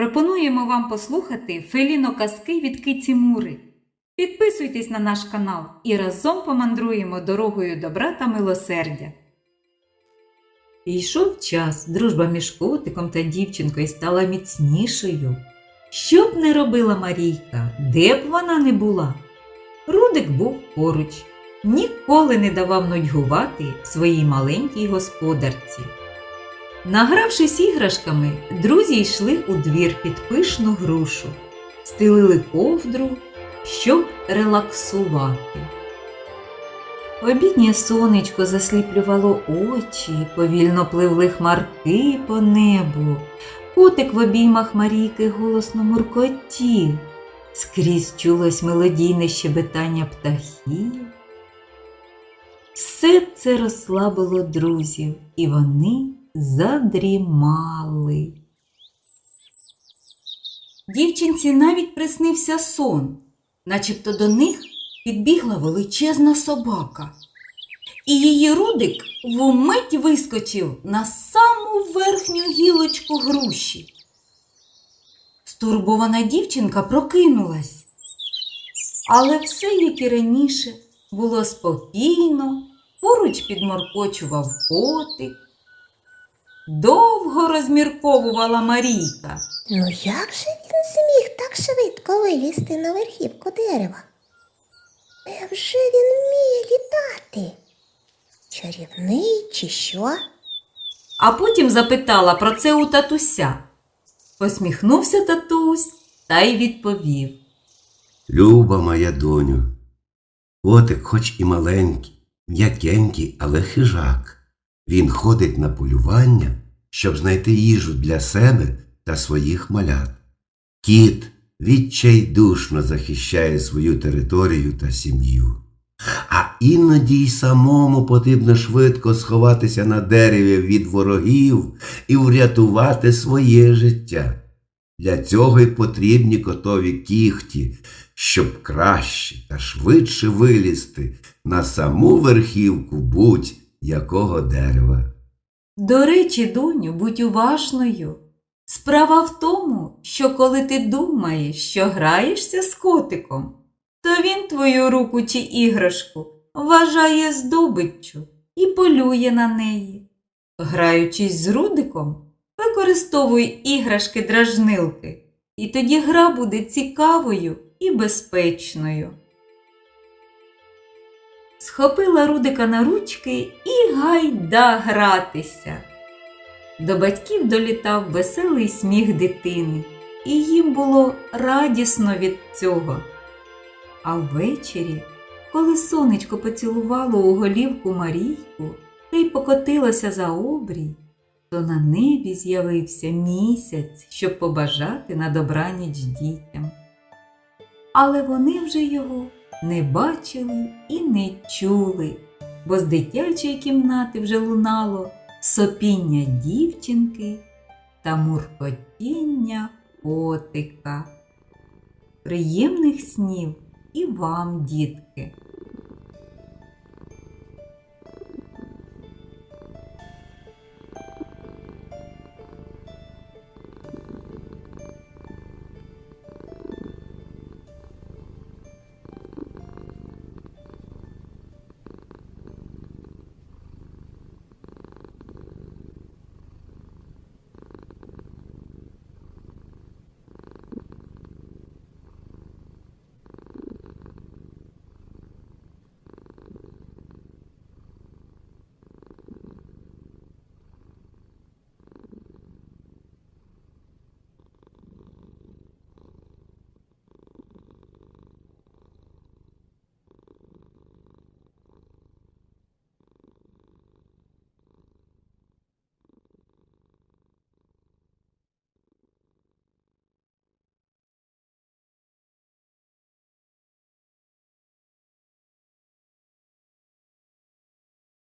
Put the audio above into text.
Пропонуємо вам послухати Феліно казки від Киці Мури. Підписуйтесь на наш канал і разом помандруємо дорогою добра та милосердя. Йшов час, дружба між котиком та дівчинкою стала міцнішою. Що б не робила Марійка, де б вона не була? Рудик був поруч, ніколи не давав нудьгувати своїй маленькій господарці. Награвшись іграшками, друзі йшли у двір під пишну грушу, стелили ковдру, щоб релаксувати. Обіднє сонечко засліплювало очі, повільно пливли хмарки по небу. Котик в обіймах Марійки голосно муркотів. Скрізь чулось мелодійне щебетання птахів. Все це розслабило друзів, і вони задрімали. Дівчинці навіть приснився сон, начебто до них підбігла величезна собака. І її рудик вмить вискочив на саму верхню гілочку груші. Стурбована дівчинка прокинулась. Але все, як і раніше, було спокійно, поруч підморкочував котик. Довго розмірковувала Марійка. Ну як же він зміг так швидко вилізти на верхівку дерева? Невже він вміє літати? Чарівний чи що? а потім запитала про це у татуся. Посміхнувся татусь та й відповів. Люба моя доню, котик хоч і маленький, м'якенький, але хижак. Він ходить на полювання, щоб знайти їжу для себе та своїх малят. Кіт відчайдушно захищає свою територію та сім'ю. А іноді й самому потрібно швидко сховатися на дереві від ворогів і врятувати своє життя. Для цього й потрібні котові кіхті, щоб краще та швидше вилізти на саму верхівку будь-якого дерева. До речі, доню, будь уважною. Справа в тому, що коли ти думаєш, що граєшся з котиком, то він твою руку чи іграшку вважає здобиччю і полює на неї. Граючись з Рудиком, використовуй іграшки дражнилки, і тоді гра буде цікавою і безпечною. Схопила Рудика на ручки і гайда гратися. До батьків долітав веселий сміх дитини, і їм було радісно від цього. А ввечері, коли сонечко поцілувало у голівку Марійку та й покотилося за обрій, то на небі з'явився місяць, щоб побажати на добраніч дітям. Але вони вже його не бачили і не чули, бо з дитячої кімнати вже лунало сопіння дівчинки та муркотіння котика. Приємних снів і вам, дітки!